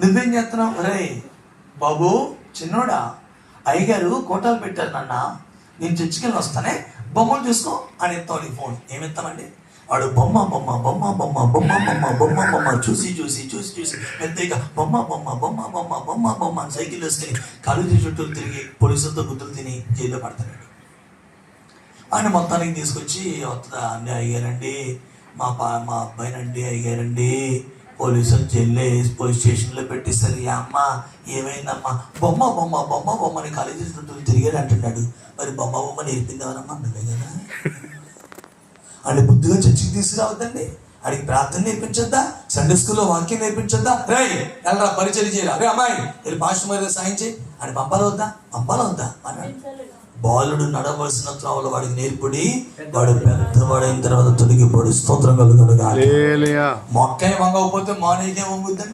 నువ్వేం చేస్తున్నావు రే బాబు చిన్నోడా అయ్యగారు కోటాలు పెట్టారు నాన్న నేను చర్చికెళ్ళి వస్తానే బొమ్మలు చూసుకో అని ఎత్తాం నీ ఫోన్ ఏమెత్తామండి వాడు బొమ్మ బొమ్మ బొమ్మ బొమ్మ బొమ్మ బొమ్మ బొమ్మ బొమ్మ చూసి చూసి చూసి చూసి పెద్దగా బొమ్మ బొమ్మ బొమ్మ బొమ్మ బొమ్మ బొమ్మ అని సైకిల్ వేసుకుని కాలేజీ చుట్టూ తిరిగి పోలీసులతో గుర్తులు తిని జైల్లో పడతాడు ఆయన మొత్తానికి తీసుకొచ్చి వస్తుందా అండి అయ్యారండి మా పా మా అబ్బాయినండి అయ్యారండి పోలీసులు జైల్లో పోలీస్ స్టేషన్లో పెట్టేశారు ఈ అమ్మ ఏమైందమ్మా? బొమ్మ బొమ్మ బొమ్మ బొమ్మని కాలేజీ చుట్టూ తిరిగాడు అంటున్నాడు. మరి బొమ్మ బొమ్మ నేర్పిందామనమ్మా? నువ్వే కదా. అంటే బుద్ధిగా చర్చికి తీసుకురావద్దండి. అడిగి ప్రార్థన నేర్పించొద్దా? సండే స్కూల్లో వాక్యం నేర్పించొద్దా? రే వెళ్ళరా పరిచయం చేయరా? రే అమ్మాయి వెళ్ళి భాష మరి సాయం చేయి. అని పంపాలి వద్దా? అన్నాడు బాలుడు నడవలసిన త్రోవలు వాడికి నేర్పుడి వాడు పెద్దవాడైన తర్వాత తొలగిపోడు. స్తోత్రం హల్లెలూయా. మొక్క వంగకపోతే మానేకే వంగుద్దండి.